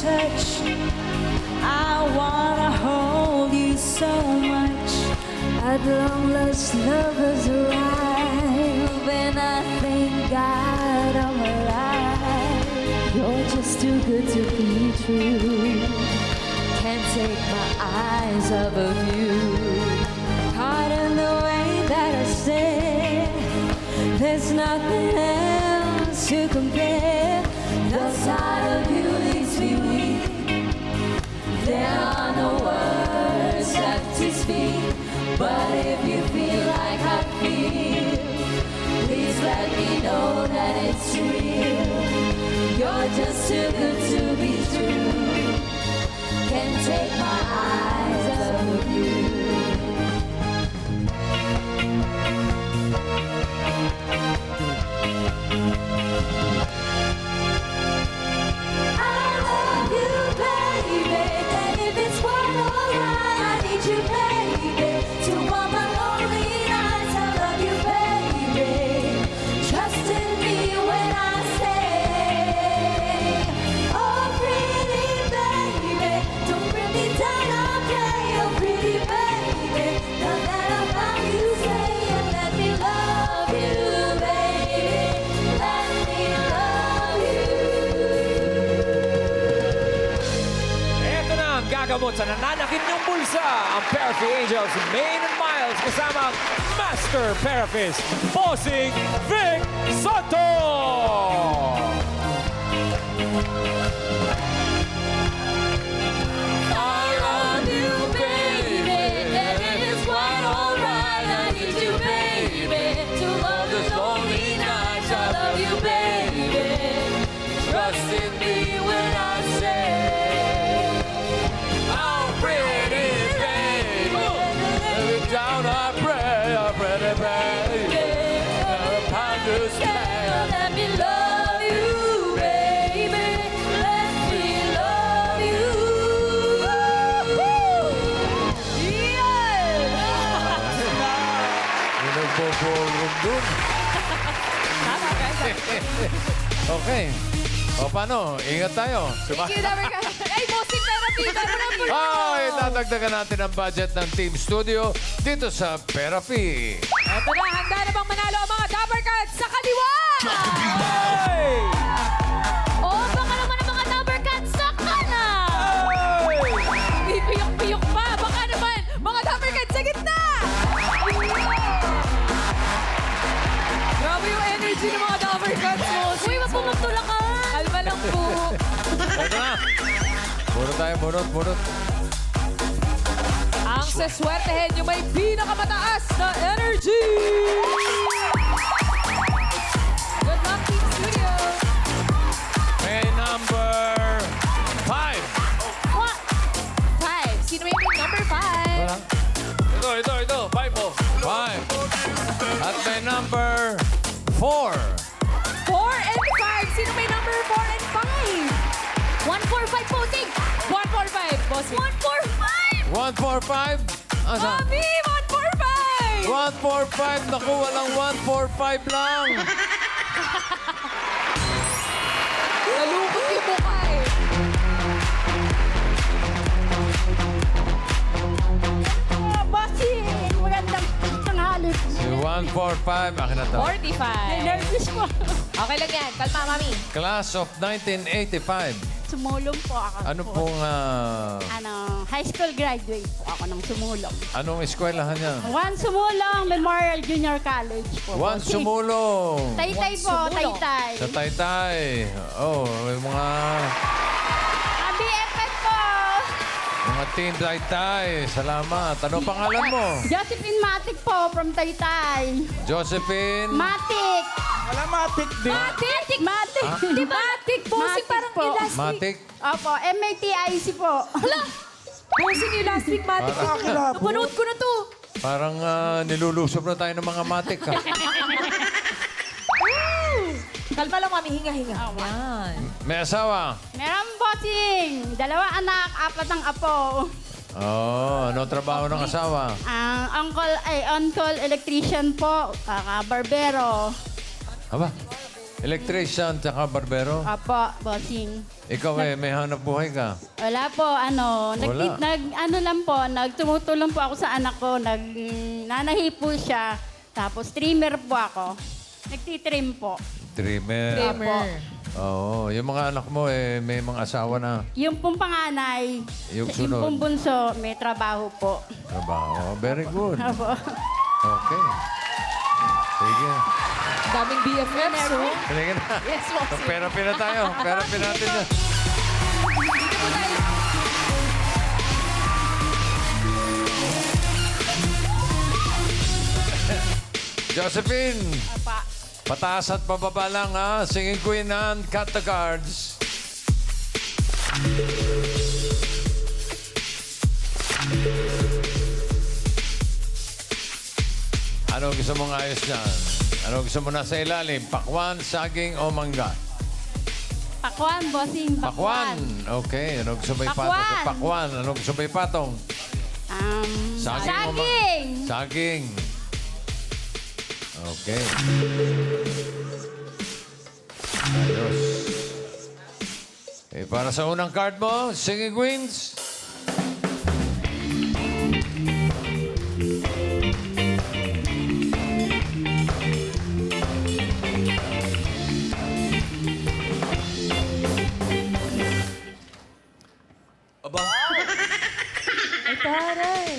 touch. I wanna hold you so much. At long last, love has arrived, and I thank God I'm alive. You're just too good to be true. Can't take my eyes off of you. Caught in the way that I said, there's nothing else to compare. The sight of you But if you feel like I feel, please let me know that it's real. You're just too good to be true. Can't take my eyes off of you. Gagamot sa nananakit niyong bulsa. Ang Therapy Angels, Main and Miles kasama ang Master Therapist, Bossing Vic Nagpo-ballroom dun. okay. O paano? Ingat tayo. Suma- Thank you, Dabber. Ay, bossing therapy. Dabber na po. Ay, tatagdagan natin ang budget ng Team Studio dito sa Therapy. Ito na, handa na bang manalo ang mga Dabber Cats sa kaliwa? Uy, wag po magtulakan. Alma lang po. Ito na. Bunot tayo, bunot, bunot. Ang saswertehin yung may pinakamataas na energy. Good luck, Team Studio. May number five. What? Five. Sino may number five? Wala. Ito, ito, ito. Five mo. Five. At may number. Four bossing. One, four, five. One, four, five. Asa? Mami, one, four, five. One, four, five. Naku, walang one, four, five lang. Nalungkot yung mukha eh. Bossing! Magandang tanghali. Si one, four, five. Akin na to. 45. Nervous po. Okay lang yan. Kalma, mami. Class of 1985. Sumulong po ako. Ano po. pong, ah, Ano, high school graduate po ako ng sumulong. anong eskwelahan niya? One Sumulong Memorial Junior College po. One bossing. sumulong. Taytay po, Sumulong. taytay. Sa Taytay. Oh, may mga Ah, BFF po. mga team Taytay. Salamat. Ano pangalan mo? Josephine Matic po from Taytay. Josephine. Matic. Wala matik din. Matik. Matic. Di Matik. Bossing Matik parang po. last week. Matik. Opo, MATIC po. Hala! Bossing yung last week, Matik. Kakilabo. Napanood ko na to. Parang ah, nilulusob na tayo ng mga matik. ah. Kalma lang, mami. Hinga-hinga. Yan. May asawa. Meron bossing. Dalawa anak, apat ang apo. Oh, ano trabaho ng asawa? Ang uncle, ay, on-call electrician po. Kaka barbero. Aba, Electrician tsaka barbero. Apo, bossing. Ikaw eh, may hanap buhay ka. Wala po, ano, nag, Wala. nag, ano lang po, nagtumutulong po ako sa anak ko, nag, nanahi po siya, tapos trimmer po ako. Nagtitrim po. Trimmer. Apo. Oo, yung mga anak mo eh, may mga asawa na. Yung pong panganay, Yung yung sunod. pong bunso, may trabaho po. Trabaho. Very good. Apo. Okay. Sige. Daming BFFs, oh. Sige na. Yes, bossing. Pera pina tayo. Pera pina natin na. Dito po tayo. Josephine, Apa. pataas at pababa lang ha. Singing Queen and cut the cards. Ano gusto mong ayos dyan? Ano gusto mo na sa ilalim? Pakwan, saging o mangga? Pakwan, bossing. Pakwan. Okay. Ano gusto mo ipatong? Pakwan. Pakwan. Ano gusto mo ipatong? Um, Saging o ma- saging. Saging. Okay. Ayos. Eh, para sa unang card mo, Singing Queens.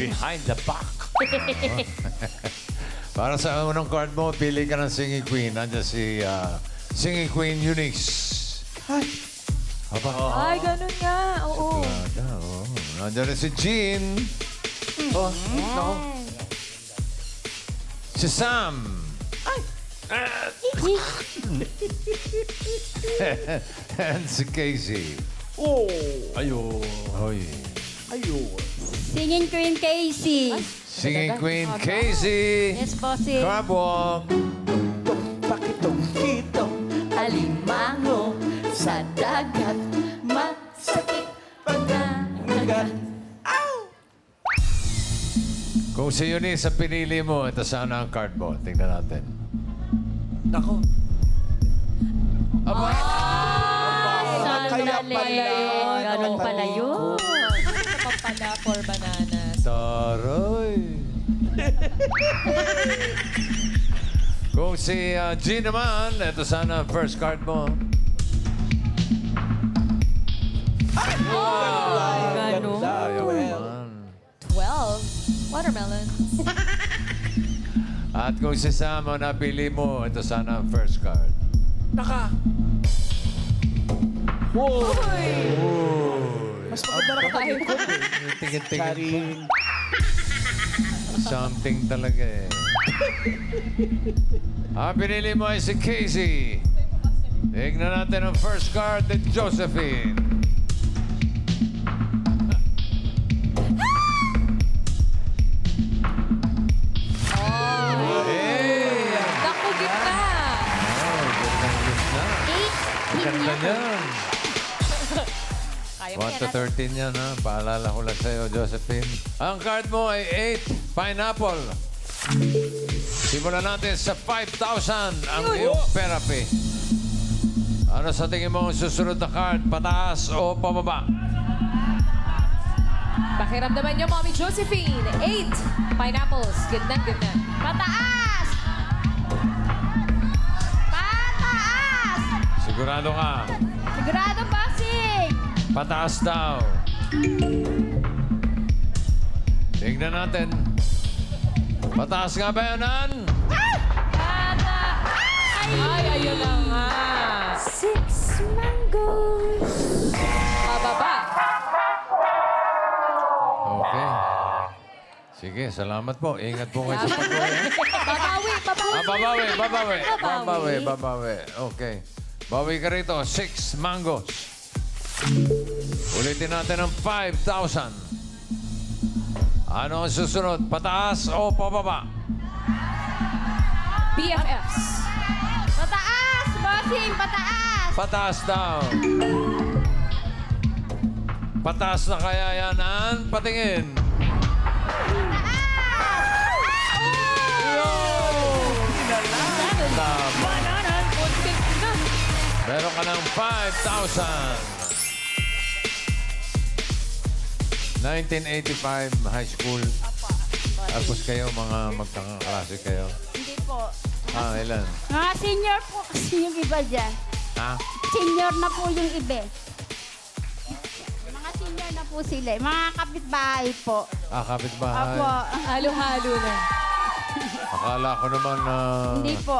Behind the back. Para sa unang card mo, pili ka ng Singing Queen. Nandiyan si ah, Singing Queen Eunice. Hi. Aba. Ay, ganun nga. Oo. Plada, oh. Nandiyan rin si Jean. Oh, no. Si Sam. And si Casey. Oh. Ayo. Oy. Singing Queen Casey. Singing Queen Casey. Yes, bossing. Crab walk. Alimango sa dagat Masakit pagdagat Kung si Eunice ang pinili mo, ito sana ang card mo. Tingnan natin. Nako. Aba! Kaya pala yun Ganun pala yun Ito pa pala for bananas. Taray! Kung si uh, G naman, ito sana ang first card mo. Ganun. Ayaw naman. 12. Watermelons. At kung si Sam ang napili mo, ito sana ang first card. Naka. Mas maganda na kapag ikot eh. Tingin-tingin. Something talaga eh. ang pinili mo ay si Casey. Tignan natin ang first card ni Josephine. Hey! Naku, gitna. Oh, gitna. Ganda niyan. Kaya mo 1 to yan. 13 yan ha. Paalala ko lang sa'yo, Josephine. Ang card mo ay 8, pineapple. Simulan natin sa 5,000 ang iyong therapy. Ano sa tingin mo ang susunod na card? Pataas o pababa? Pakiramdaman niyo, Mommy Josephine. 8. Pineapples. Gitna, gitna. Pataas! Pataas! Sigurado ka. Sigurado, bossing! Pataas daw. Tingnan natin. Pataas nga ba yun, Ann? Ay, ayun na nga. Six mangoes Pababa. Okay. Sige, salamat po. Ingat po kayo sa pag-uwi. Babawi, babawi. Ah, babawi, babawi. Babawi. Babawi, babawi. Okay. Bawi ka rito. Six mangoes. Ulitin natin ang 5,000. Ano ang susunod? Pataas o pababa? BFFs. Pataas! Bossing, pataas! Pataas daw. Pataas na kaya yan, Ann? Patingin. Yo! Tama. Meron ka ng 5,000. 1985 high school. Tapos kayo, mga magkakaklase kayo. Hindi po. Ah, ilan? Mga senior po kasi yung iba dyan. Ha? Senior na po yung iba. Mga senior na po sila. eh. Mga kapitbahay po. Ah, kapitbahay. Apo. Halo-halo na. Akala ko naman na... Hindi po.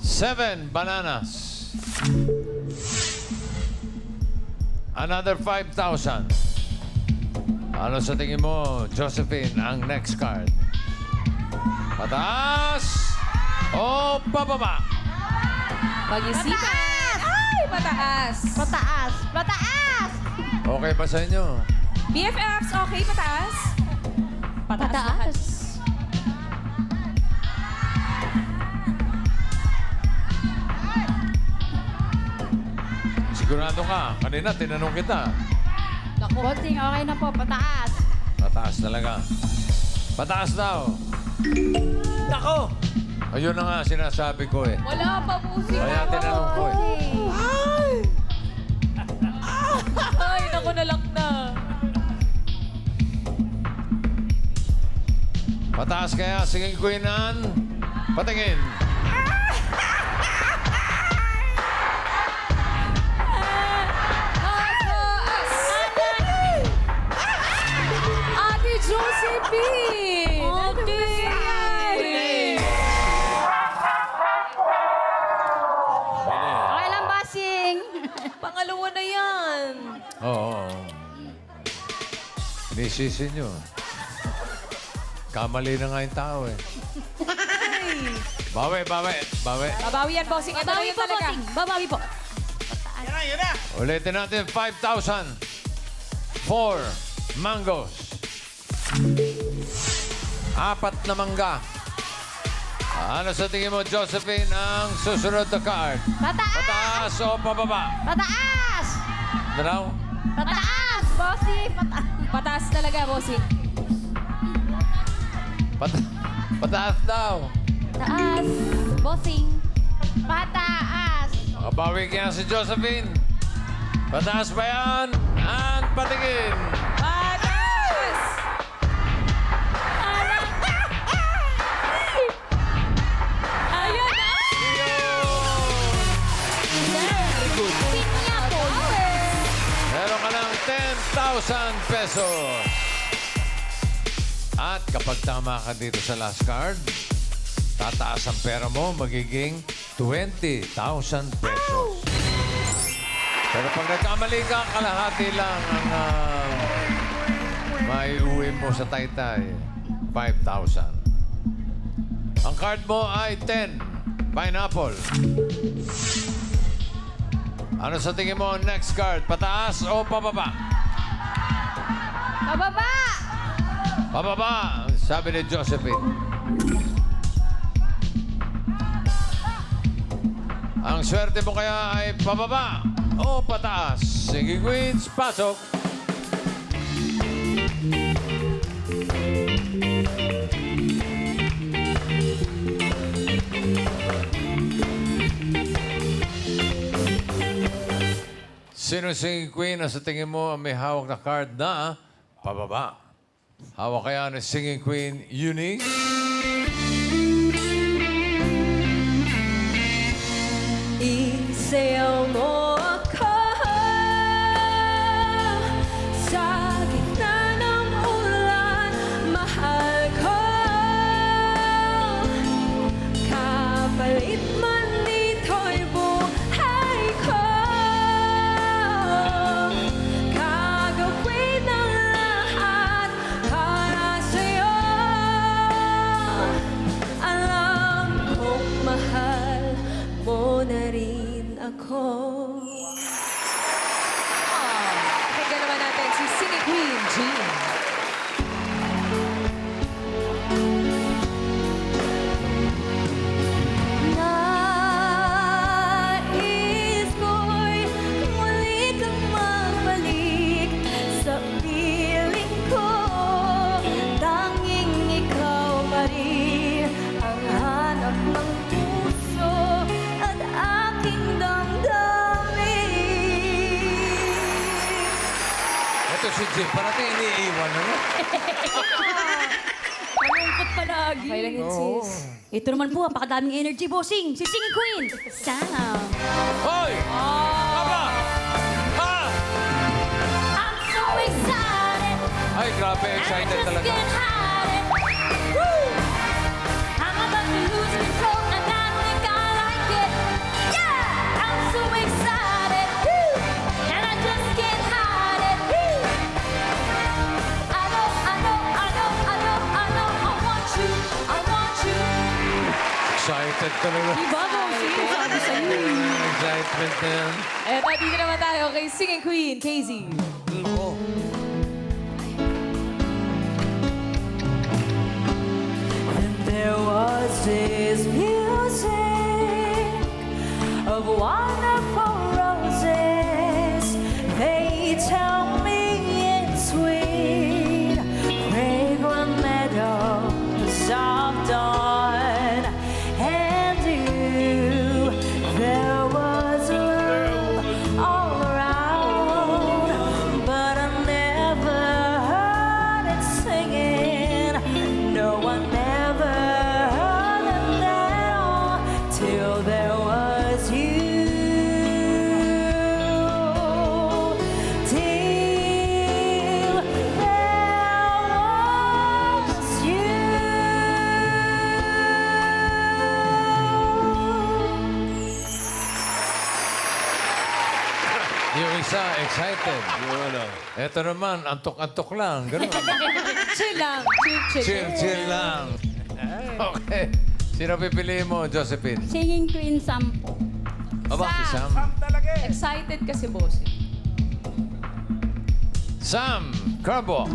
Seven bananas. Another 5,000. Ano sa tingin mo, Josephine, ang next card? Pataas o pababa? Pag-isipan. Ay, mataas. Pataas. Pataas! Okay ba sa inyo? BFFs, okay, pataas? Pataas. Sigurado ka. Kanina, tinanong kita. Bossing, okay na po. Pataas. Pataas talaga. Pataas daw. Nako! Ayun na nga sinasabi ko eh. Wala pa po si Kaya tinanong ko eh. Ay, naku na lang na. Pataas kaya, singing queenan. Patingin. Ba nangyari? Okay lang, bossing. Pangalawa na yan. Oo. Inisisi nyo. Kamali na nga yung tao eh. Bawi, bawi, bawi. Babawi yan, bossing. Ito na yun talaga. Babawi po. Ulitin natin 5,000. Four mangoes. Apat na mangga. Ano sa tingin mo, Josephine, ang susunod na card? Pataas! Pataas o pababa? Pataas! Dalaw? Pataas! Bossing, pataas. Pataas talaga, bossing. Pat pataas daw. Taas. Bossing. Pataas! Makabawi kaya si Josephine. Pataas ba yan? Ang patingin. Pesos. At kapag tama ka dito sa last card, tataas ang pera mo, magiging 20,000 pesos. Pero pag nagkamali ka, kalahati lang ang uh, maiuwi mo sa taytay. 5,000. Ang card mo ay 10. Pineapple. Ano sa tingin mo next card? Pataas o pababa? Pababa! Pababa, sabi ni Josephine. Ang swerte mo kaya ay pababa o pataas? Sige, Queens, pasok. Sino si Queen na sa tingin mo ang may hawak na card na pababa? Hawak kaya ni Singing Queen Eunice? Rin ako si Jim? Parati iniiwan na no? Malungkot palagi. Okay lang yun, sis. Ito naman po, ang pakadaming energy, bossing. Si Singing Queen. Sam. Hoy! Aba! Ha! I'm so excited. Ay, grabe. Excited I just talaga. Excited talaga. Diba? Sabi sa'yo. Excitement na yan. Eto, dito naman tayo kay Singing Queen, KZ. And there was this music of wonderful excited. Yung ano. Ito naman, antok-antok lang. Ganun. Chill lang. Chill, chill. chill, chill lang. Okay. Sino pipiliin mo, Josephine? Singing Queen Sam po. Aba, si Sam. Excited kasi, bossing. Sam Carbo.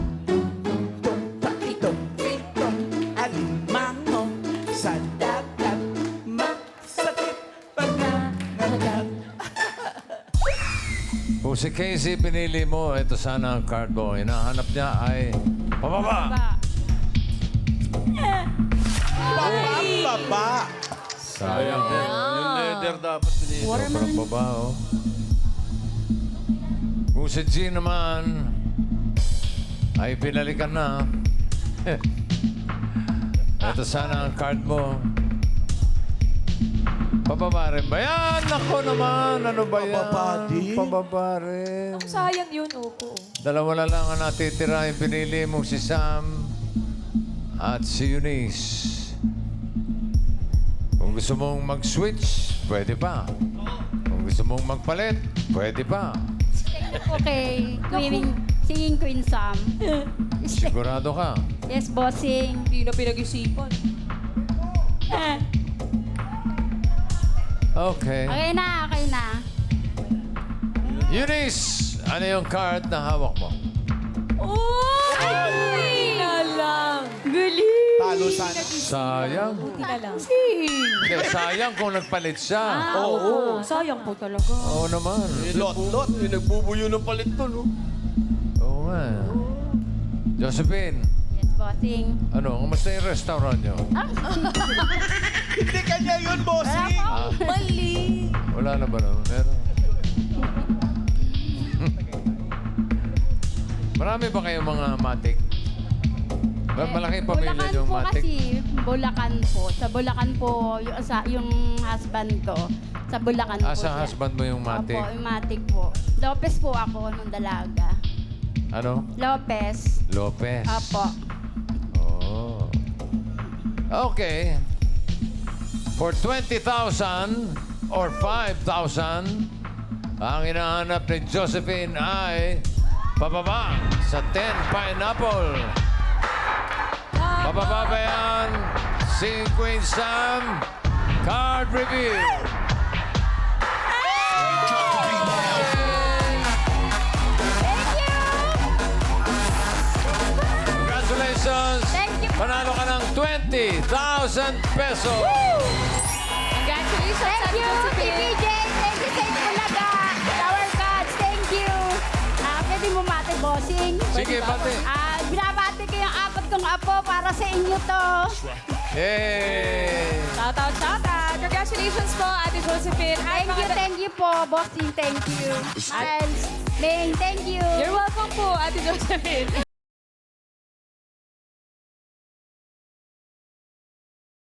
Kung si Casey pinili mo, ito sana ang card mo. Hinahanap niya ay pababa. Ba? Pababa. Sayang din. Yung leather dapat pinili. Sobrang baba, oh. Kung si G naman ay pinalikan na. ito sana ang card mo. Pababa rin ba yan? Ako naman, ano ba yan? Pababa din? Pababa rin. Sayang yun, opo. Dalawa na lang ang natitira. Yung pinili mo si Sam at si Eunice. Kung gusto mong mag-switch, pwede pa. Kung gusto mong magpalit, pwede pa. Okay, Queen, Singing Queen Sam. Sigurado ka. yes, bossing. Hindi na pinag-isipan. Okay. Okay na, okay na. Eunice, ano yung card na hawak mo? Uy! na lang. Galing! Talo sana. Sayang. Buti na lang. Hindi, sayang kung nagpalit siya. Oo. Sayang po talaga. Oo naman. Lot-lot. Yung nagbubuyo ng palit to, no? Oo nga. Josephine, bossing. ano, kamusta yung restaurant nyo? Hindi kanya yun, bossing. Mali. Wala na ba naman? Meron. Marami ba kayong mga matik? Ba, malaki pamilya Bulacan yung po matik. kasi, Bulacan po. Sa Bulacan po, yung, sa, yung husband ko. Sa Bulacan Ah, po sa siya. husband mo yung matik. Opo, yung matik po. Lopez po ako nung dalaga. Ano? Lopez. Lopez. Apo. Okay. For 20,000 or 5,000, ang hinahanap ni Josephine ay pababa sa 10 pineapple. Pababa ba yan? Si Queen Sam, card review. 20,000 pesos. Congratulations, Thank you, Josephine. TVJ. Thank you, Saint Bulaga. Tower Gods, thank you. Ah, pwede mo mate, bossing. Sige, bate. Ah, binabati ko yung apat kong apo para sa inyo to. Yay! Shout out, shout out. Congratulations po, Ate Josephine. At Thank you, mga- thank you po, bossing. Thank you. Miles, Bing, thank you. You're welcome po. At Ate Josephine.